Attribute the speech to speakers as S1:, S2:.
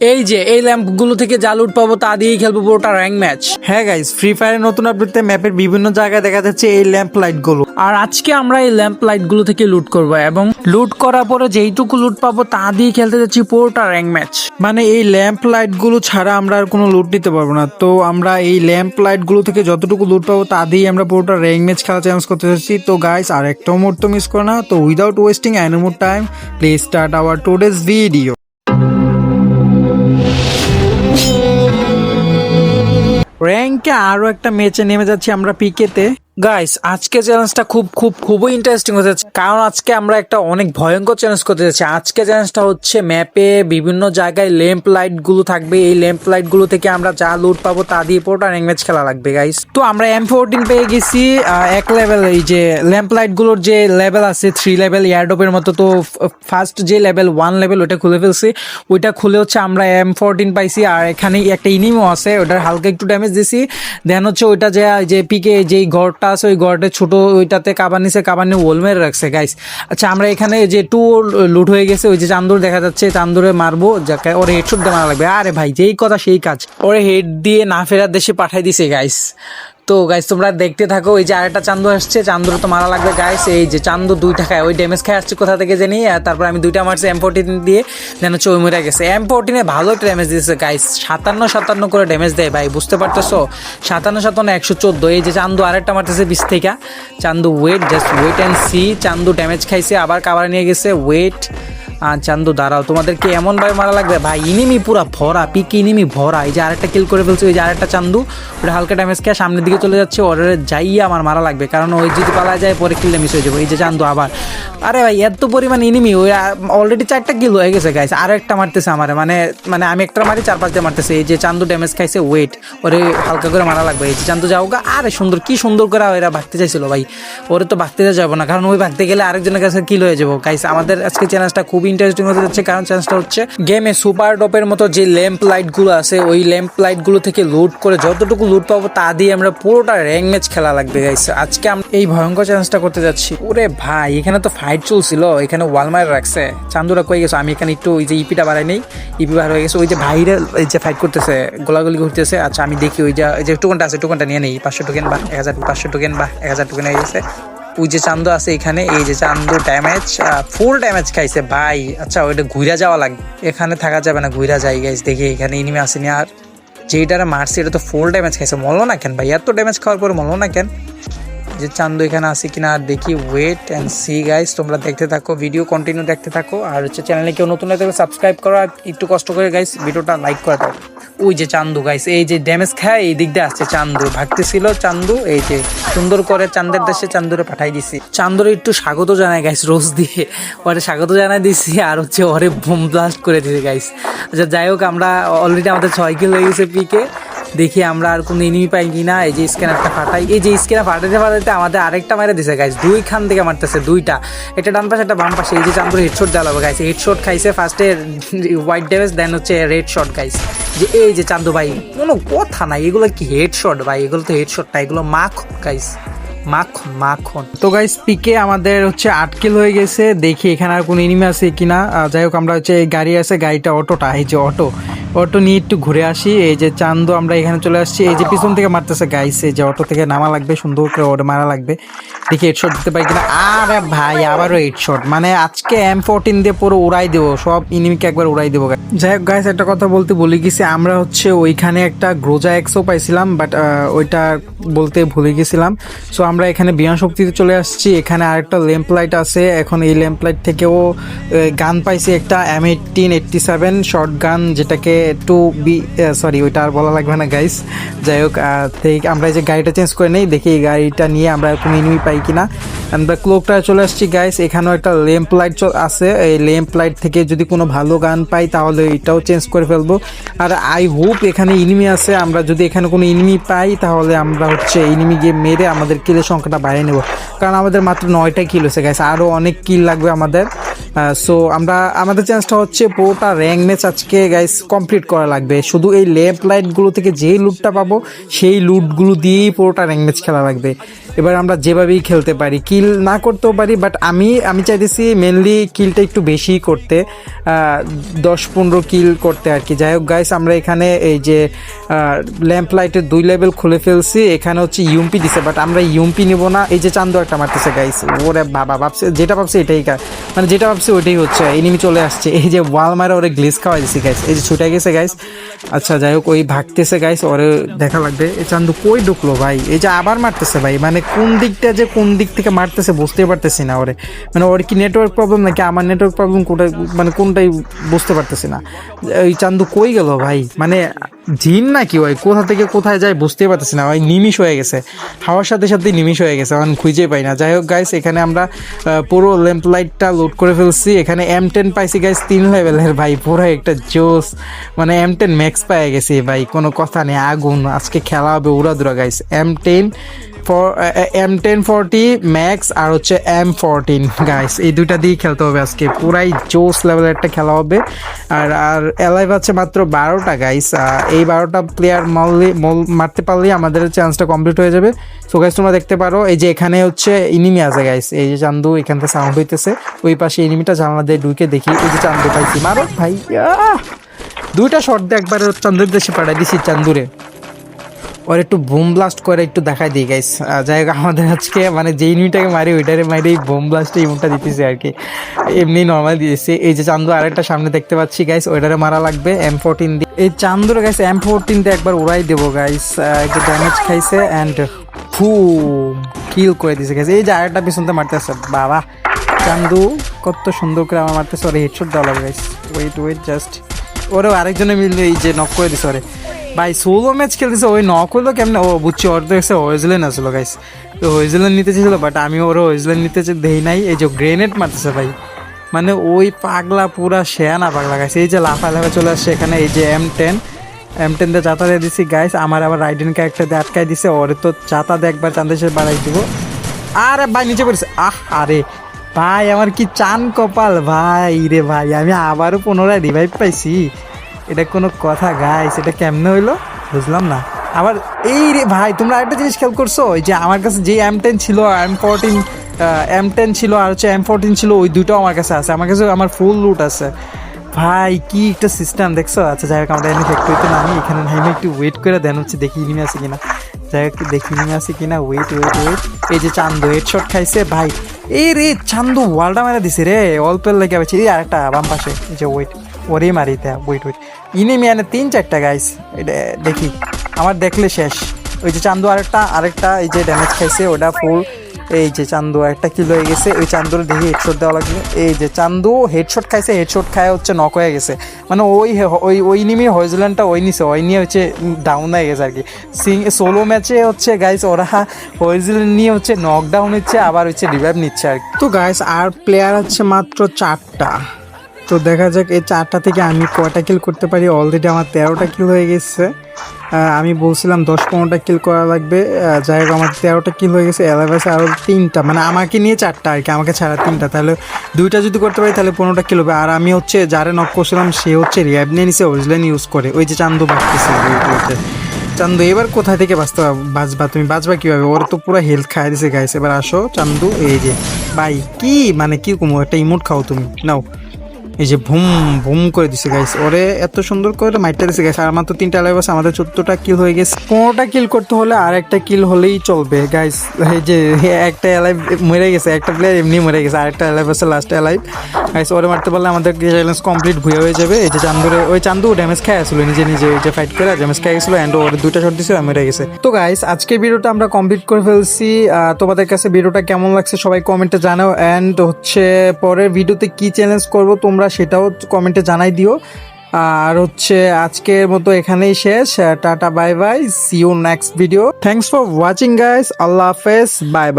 S1: এই যে এই ল্যাম্পগুলো থেকে যা লুট পাবো তা দিয়েই খেলব পুরোটা র্যাঙ্ক ম্যাচ
S2: হ্যাঁ গাইস ফ্রি ফায়ারের নতুন আপডেটে ম্যাপের বিভিন্ন জায়গায় দেখা যাচ্ছে এই ল্যাম্প লাইটগুলো।
S1: আর আজকে আমরা এই ল্যাম্প লাইটগুলো থেকে লুট করব এবং লুট করার পরে যেইটুকু লুট পাবো তা দিয়ে খেলতে যাচ্ছি পুরোটা র্যাঙ্ক ম্যাচ
S2: মানে এই ল্যাম্প লাইটগুলো ছাড়া আমরা আর কোনো লুট নিতে পারব না। তো আমরা এই ল্যাম্প লাইটগুলো থেকে যতটুকু লুট পাবো তা দিয়ে আমরা পুরোটা র্যাঙ্ক ম্যাচ খেলা চ্যালেঞ্জ করতে যাচ্ছি। তো গাইস আর একটা মুহূর্ত মিস করো না। তো without wasting any more time please start our today's video র্যাঙ্কে আরও একটা ম্যাচে নেমে যাচ্ছি আমরা পিকেতে
S1: গাইস আজকে চ্যালেঞ্জটা খুব খুব, খুবই ইন্টারেস্টিং হতে যাচ্ছে। কারণ আজকে আমরা একটা অনেক ভয়ঙ্কর চ্যালেঞ্জ করতে যাচ্ছি। আজকে চ্যালেঞ্জটা হচ্ছে ম্যাপে বিভিন্ন জায়গায় ল্যাম্প লাইটগুলো থাকবে। এই ল্যাম্প লাইটগুলো থেকে আমরা যা লুট পাবো তা দিয়ে পুরোটা র্যাঙ্ক ম্যাচ খেলা লাগবে গাইস
S2: তো আমরা এম ফোরটিন পেয়ে গেছি এক লেভেল এই যে ল্যাম্প লাইটগুলোর যে লেভেল আছে থ্রি লেভেল এয়ারডোপের মতো। তো ফার্স্ট যে লেভেল ওয়ান লেভেল ওটা খুলে ফেলছি। ওইটা খুলে হচ্ছে আমরা এম ফোরটিন পাইছি। আর এখানে একটা ইনিমো আছে, ওটার হালকা একটু ড্যামেজ দিছি। দেন হচ্ছে ওইটা যে যে পিকে যেই ঘরটা আছে ওই ঘরটা ছোট ওইটাতে কাবার নিচে কাবার নিয়ে ওল মেরে রাখছে গাইস আচ্ছা আমরা এখানে যে টু লুট হয়ে গেছে, ওই যে চান্দুর দেখা যাচ্ছে, চান্দুরে মারবো, যাকে ওর হেডশুট দিয়ে মারা লাগবে। আরে ভাই, যেই কথা সেই কাজ।
S1: ওরে হেড দিয়ে না ফেরার দেশে পাঠাই দিছে গাইস তো গাইস তোমরা দেখতে থাকো, এই যে আরেকটা চান্দু আসছে, চান্দুর তো মারা লাগবে গাইস এই যে চান্দু দুইটা খায় ওই ড্যামেজ খায় আসছে কোথা থেকে জানি তারপর আমি দুইটা মারছি এম ফোরটিন দিয়ে, যেন ওই মরে গেছে। এম ফোরটিনে ভালো ড্যামেজ দিয়েছে গাইস সাতান্ন সাতান্ন করে ড্যামেজ দেয় ভাই, বুঝতে পারতেছো? সাতান্ন সাতান্ন, একশো চোদ্দ, এই যে চান্দু আরেকটা মারতেছে বিশ থেকে। Chandu wait just wait and see Chandu damage খাইছে, আবার কাবার নিয়ে গেছে ওয়েট চান্দু, দাঁড়াও, তোমাদেরকে এমন ভাবে মারা লাগবে। ভাই, ইনিমি পুরা ভরা, পিক ইনিমি ভরা। এই যে আরেকটা কিল করে ফেলছে ওই যে আরেকটা চান্দু, ওটা হালকা ড্যামেজ খেয়ে সামনের দিকে চলে যাচ্ছে ওর যাইয়া আমার মারা লাগবে, কারণ ওই যদি পালা যায়, পরে কিলটা মিস হয়ে যাবে। এই যে চান্দু আবার। আরে ভাই, এত পরিমাণ ইনিমি ওই অলরেডি চারটা কিল হয়ে গেছে গাইছে আরও একটা মারতেছে আমার মানে মানে আমি একটা মারি, চার পাঁচটা মারতেছে। এই যে চান্দু ড্যামেজ খাইছে ওয়েট ওরে হালকা করে মারা লাগবে। এই যে চান্দু যাও গা, আরে সুন্দর, কি সুন্দর করে এরা ভাগতে চাইছিল, ভাই। ওরে তো ভাগতে যাব না, কারণ ওই ভাগতে গেলে আরেকজনের কাছে কিল হয়ে যাব। গাইস আমাদের আজকে চ্যালেঞ্জটা খুবই ইন্টারেস্টিং হতে যাচ্ছে, কারণ চ্যালেঞ্জটা হচ্ছে গেমে সুপার ডপের মতো যে ল্যাম্প লাইটগুলো আছে, ওই ল্যাম্প লাইটগুলো থেকে লুট করে যতটুকু লুট পাবো তা দিয়ে আমরা পুরোটা র্যাঙ্ক ম্যাচ খেলা লাগবে গাইস আজকে আমরা এই ভয়ঙ্কর চ্যালেঞ্জটা করতে যাচ্ছি। ওরে ভাই, এখানে তো ফাইট চলছিল, এখানে ওয়ালমার রাখছে। চান্দুরা কয়ে গেছে? আমি এখানে একটু ওই যে ইপিটা বাড়াই নেই ইপি বার হয়ে গেছে। ওই যে ভাইরা, এই যে ফাইট করতেছে, গোলাগুলি করতেছে আচ্ছা আমি দেখি ওই যে ওই যে টোকনটা আছে টোকনটা নিয়ে নেই। পাঁচশো টোকেন বা এক হাজার, পাঁচশো টোকেন বা এক হাজার টোকেন হয়ে গেছে। ওই যে চান্দু আছে এখানে, এই যে চান্দু ড্যামেজ ফুল ড্যামেজ খাইছে ভাই। আচ্ছা ওইটা ঘুরা যাওয়া লাগবে এখানে থাকা যাবে না ঘুরা যাই গাইস দেখি এখানে ইনিমি আসেনি আর। যেইটারে মারছে, এটা তো ফুল ড্যামেজ খাইছে, মরলো না কেন ভাই? এত ড্যামেজ খাওয়ার পর মরলো না কেন? যে চান্দু এখানে আছে কিনা আর দেখি ওয়েট অ্যান্ড সি গাইস তোমরা দেখতে থাকো ভিডিও কন্টিনিউ দেখতে থাকো। আর হচ্ছে চ্যানেলে কেউ নতুন হয়ে সাবস্ক্রাইব করো, আর একটু কষ্ট করে গাইস ভিডিওটা লাইক করে দাও। ওই যে চান্দু গাইস এই যে ড্যামেজ খায়, এই দিক দিয়ে আসছে চান্দু। ভাগতেছিল চান্দু, এই যে সুন্দর করে চান্দের দেশে চান্দুরে পাঠাই দিছি। চান্দুরে একটু স্বাগত জানাই গাইস রোজ দিয়ে। ওরে স্বাগত জানাই দিছি, আর হচ্ছে ওরে বোম ব্লাস্ট করে দিছি গাইস আচ্ছা যাই হোক, আমরা অলরেডি আমাদের ছয় কিলো হয়ে গেছে পিকে দেখি আমরা আর কোনো এনিমি পাই কিনা, এই যে স্ক্যানারটা ফাটাই। এই যে স্ক্যানার ফাটাতে ফাটাতে আমাদের আরেকটা মারে দিছে গাইস দুই খান থেকে মারতেছে, দুইটা। এটা ডান পাশে একটা বাম পাশে। এই যে চান্দুর হেডশট দেওয়া লাগবে গাইস হেডশট খাইছে ফার্স্টে হোয়াইট ড্যামেজ দেন হচ্ছে রেড শট গাইস যে এই যে চান্দু ভাই, কোনো কথা নাই। এগুলো কি হেডশট ভাই? এগুলো তো হেডশট না, এগুলো মাখ গাইস মাখন মাখন।
S2: তো গাইস পিকে আমাদের হচ্ছে আট কিল হয়ে গেছে। দেখি এখানে আর কোনো এনিমি আছে কিনা। যাই হোক, আমরা হচ্ছে এই গাড়ি আছে, গাড়িটা অটোটা, এই যে অটো। অটো নিয়ে একটু ঘুরে আসি। এই যে চান্দু আমরা এখানে চলে আসছি। এই যে পিছন থেকে মারতেছে এই যে অটো থেকে নামা লাগবে, সুন্দর করে ওটা মারা লাগবে। দেখি হেডশট দিতে পারি কিনা। আরে ভাই, আবারও হেডশট মানে আজকে এম ফোরটিন দিয়ে পুরো উড়াই দেবো, সব ইনিমিকে একবার উড়াই দেবো। যাই হোক গাইস একটা কথা বলতে বলে গেছি। আমরা হচ্ছে ওইখানে একটা গ্রোজা এক্সও পাইছিলাম বাট ওইটা বলতে ভুলে গেছিলাম। সো আমরা এখানে বিয়ান শক্তিতে চলে আসছি। এখানে আরেকটা ল্যাম্প লাইট আছে। এখন এই ল্যাম্প লাইট থেকেও গান পাইছি একটা M eighteen eighty seven short gun যেটাকে একটু বি সরি ওইটা আর বলা লাগবে না গাইস যাই হোক আমরা এই যে গাড়িটা চেঞ্জ করে নেই, দেখি এই গাড়িটা নিয়ে আমরা কোনো এনিমি পাই কিনা। আমরা ক্লোকটা চলে আসছি গাইস এখানেও একটা ল্যাম্প লাইট আছে। এই ল্যাম্প লাইট থেকে যদি কোনো ভালো গান পাই, তাহলে এটাও চেঞ্জ করে ফেলব। আর আই হোপ এখানে ইনিমি আছে। আমরা যদি এখানে কোনো ইনিমি পাই, তাহলে আমরা হচ্ছে ইনিমি গিয়ে মেরে আমাদের কিলের সংখ্যাটা বাড়িয়ে নেব। কারণ আমাদের মাত্র নয়টা কিল হয়েছে গাইস আরও অনেক কিল লাগবে আমাদের। সো আমরা, আমাদের চ্যান্সটা হচ্ছে পুরোটা র্যাঙ্ক ম্যাচ আজকে গাইস কমপ্লিট করা লাগবে। শুধু এই ল্যাম্প লাইটগুলো থেকে যেই লুটটা পাবো, সেই লুটগুলো দিয়েই পুরোটা র্যাঙ্গেজ খেলা লাগবে। এবার আমরা যেভাবেই খেলতে পারি কিল না করতেও পারি বাট আমি আমি চাইতেছি মেনলি কিলটা একটু বেশি করতে দশ পনেরো কিল করতে আর কি। যাই হোক গাইস আমরা এখানে এই যে ল্যাম্প লাইটের দুই লেভেল খুলে ফেলছি, এখানে হচ্ছে ইউমপি দিছে বাট আমরা ইউমপি নিব না, এই যে চান্দু একটা মারতেছে গাইস ওরে বাবা, ভাবছে, যেটা ভাবছে এটাই মানে যেটা ভাবছে ওইটাই হচ্ছে এনিমি চলে আসছে। এই যে ওয়াল মারা ওরে গ্লিস খাওয়াই দিছি গাইস এই যে ছুটে গেছে গাইস আচ্ছা যাই হোক, ওই ভাগতেছে গাইস ওরে দেখা লাগবে। এই চান্দু কই ঢুকলো ভাই? এই যে আবার মারতেছে ভাই মানে কোন দিকটা যে কোন দিক থেকে মারতেছে বুঝতে পারতেছি না ওরে। মানে ওর কি নেটওয়ার্ক প্রবলেম নাকি আমার নেটওয়ার্ক প্রবলেম কোনটাই মানে কোনটাই বুঝতে পারতেছি না। ওই চান্দু কই গেল ভাই? মানে জিন নাকি ওই? কোথা থেকে কোথায় যায় বুঝতে পারতেছি না। ওই নিমিষ হয়ে গেছে। হাওয়ার সাথে সাথে নিমিষ হয়ে গেছে। এখন খুঁজে পাই না। যাই হোক গাইস এখানে আমরা পুরো ল্যাম্প লাইটটা লোড করে ফেলছি। এখানে এম টেন পাইছি গাইস তিন লেভেলের ভাই। পুরো একটা জোস মানে এম টেন ম্যাক্স পাই গেছি ভাই। কোনো কথা নেই। আগুন। আজকে খেলা হবে উড়াদুরা guys M ten M ten forty max আর হচ্ছে এম ফোরটিন গাইস এই দুইটা দিয়ে খেলতে হবে আজকে। পুরাই জোস লেভেলের একটা খেলা হবে। আর আর এলাইভ আছে মাত্র বারোটা গাইস এই বারোটা প্লেয়ার মারলে মারতে পারলেই আমাদের চান্সটা কমপ্লিট হয়ে যাবে। সো গাইস তোমরা দেখতে পারো, এই যে এখানে হচ্ছে ইনিমি আছে গাইস এই যে চান্দু, এখান থেকে সাউন্ড হইতেছে। ওই পাশে ইনিমিটা জানলা দিয়ে ঢুকে দেখি, এই যে চান্দু, পাইছি। মারো ভাই আহ! দুইটা শট দিয়ে একবার চান্দুর দেশে পাঠাই দিছি চান্দুরে। ওর একটু বোম ব্লাস্ট করে একটু দেখাই দিই গাইস যাই হোক, আমাদের আজকে মানে যেই ইউনিটাকে মারি, ওইটারে মারি, বোম ব্লাস্ট ইমুনটা দিতেছে আর কি। এমনি নর্মাল দিয়েছে এই যে চান্দু আরেকটা সামনে দেখতে পাচ্ছি গাইস ওইটারে মারা লাগবে এম ফোরটিন দিয়ে। এই চান্দুর গাইস এম ফোরটিন দিয়ে একবার উড়াই দেবো গাইস যে ড্যামেজ খাইছে অ্যান্ড ফু কিল করে দিছে গাইস এই যে আরেকটা পিছনতে মারতেছে, বাবা। চান্দু, কত সুন্দর করে আমার মারতেছে, ওরে হেডশট দেওয়া লাগবে গাইস ওয়েট ওয়েট জাস্ট ওরেও আরেকজনে মিললে এই যে নক করে দিছে ওরে। ভাই সোলো ম্যাচ খেলতেছে, ওই নক হলো কেমনে? ও বুঝছি, ওর তো এসে হোয়েজলেন আসলো গাইস তো নিতে চেয়েছিল বাট আমি ওর হোয়েজলেন নিতে দেই নাই। এই যে গ্রেনেড মারতেছে ভাই। মানে ওই পাগলা পুরা শেয়ানা পাগলা গাইস এই যে লাফা লাফা চলে আসছে এখানে, এই যে এম টেন এম টেন দিয়ে চাতা দিয়ে দিছি গাইস আমার আবার রাইডেন ক্যারেক্টার দিয়ে আটকাই দিছে, ওর তো চাতা দিয়ে একবার চান্দের সাথে বাড়াই দিব। আরে ভাই, নিচে পড়েছে। আহ, আরে। ভাই, আমার কি চান কপাল, ভাই রে ভাই, আমি আবারও পুনরায় রিভাইভ পাইছি। এটা কোনো কথা গাইস এটা কেমনে হইল? বুঝলাম না। আবার এই রে ভাই, তোমরা একটা জিনিস খেয়াল করছ? যে আমার কাছে যে এম টেন ছিল এম ফোরটিন এম টেন ছিল আর হচ্ছে এম ফোরটিন ছিল, ওই দুটো আমার কাছে আছে। আমার কাছে আমার ফুল লুট আছে। ভাই, কি একটা সিস্টেম দেখছ? আচ্ছা যাই হোক আমরা এনে ফ্যাক্টরিতে নামি, এখানে নামি, একটু ওয়েট করে দেন হচ্ছে, দেখি ইনিমি আছে কিনা। যাই হোক, দেখি ইনিমি আছে কিনা ওয়েট ওয়েট ওয়েট এই যে চান্দু হেডশট খাইছে, ভাই। এই রে, চান্দু ওয়ালটা মেরে দিছে রে, অল্পের লেগে আছে এই আরেকটা বাম পাশে, এই যে ওয়েট ওরেই মারি দেয়া ওয়েট ওয়েট ইনিমি আনে তিন চারটা গাইস এটা দেখি, আমার দেখলে শেষ। ওই যে চান্দু আরেকটা আরেকটা এই যে ড্যামেজ খাইছে, ওটা ফুল এই যে চান্দু একটা কিলো হয়ে গেছে। ওই চান্দুর দেখি হেডশট দেওয়া লাগবে। এই যে চান্দু হেডশট খাইছে হেডশট খায় হচ্ছে নক হয়ে গেছে। মানে ওই ওই ওই নিমি হয়েজল্যান্ডটা ওই নিছে, ওই নিয়ে হচ্ছে ডাউন হয়ে গেছে আর কি সিং সোলো ম্যাচে হচ্ছে গাইস ওরা হয়েজল্যান্ড নিয়ে হচ্ছে নকডাউন হচ্ছে, আবার হচ্ছে রিভাইভ নিচ্ছে আর কি। তো গাইস আর প্লেয়ার হচ্ছে মাত্র চারটা। তো দেখা যাক, এই চারটা থেকে আমি কয়টা কিল করতে পারি? অলরেডি আমার তেরোটা কিল হয়ে গেছে। আমি বলছিলাম দশ পনেরোটা কিল করা লাগবে। যাই হোক, আমার তেরোটা কিল হয়ে গেছে। এলাভেসে আরও তিনটা মানে আমাকে নিয়ে চারটা আর কি, আমাকে ছাড়া তিনটা। তাহলে দুইটা যদি করতে পারি, তাহলে পনেরোটা কিল হবে। আর আমি হচ্ছে যারে নক করছিলাম, সে হচ্ছে রিয়াব নিয়ে নিছে ওজলেন ইউজ করে। ওই যে চান্দু বাঁচতেছে চান্দু, এবার কোথায় থেকে বাঁচতে? বাঁচবা তুমি? বাঁচবা কীভাবে? ওর তো পুরো হেলথ খাই দিছে গাইছে এবার আসো, চান্দু, এই যে, ভাই, কি? মানে কি কমো একটা ইমোট খাও তুমি। নাও। এই যে ভুম ভুম করে দিছে গাইস ওরে, এত সুন্দর করে মাইটটা দিছে গাইস আর আমার তো তিনটা লাইভ আছে, আমাদের চোদ্দটা কিল হয়ে গেছে। পনেরোটা কিল করতে হলে আর একটা কিল হলেই চলবে গাইস এই যে, একটা লাইভ মরে গেছে, একটা প্লেয়ার এমনি মরে গেছে, আরেকটা লাইভ আছে লাস্ট লাইভ গাইস ওরে মারতে পারলে আমাদের চ্যালেঞ্জ কমপ্লিট ভুয়ে হয়ে যাবে। এই যে চান্দুরে, ওই চান্দু ড্যামেজ খাই আসলো, নিজে নিজে ওই যে ফাইট করে ড্যামেজ খাই গেছিল অ্যান্ড ওর দুইটা শট দিছে, মরে গেছে। তো গাইস আজকের ভিডিওটা আমরা কমপ্লিট করে ফেলছি। তোমাদের কাছে ভিডিওটা কেমন লাগছে সবাই কমেন্টে জানাও। অ্যান্ড হচ্ছে, পরের ভিডিওতে কি চ্যালেঞ্জ করব তোমরা সেটাও কমেন্টে জানাই দিও। আর হচ্ছে আজকের মতো এখানেই শেষ। Tata bye bye see you next video thanks for watching guys আল্লাহ হাফেজ বাই বাই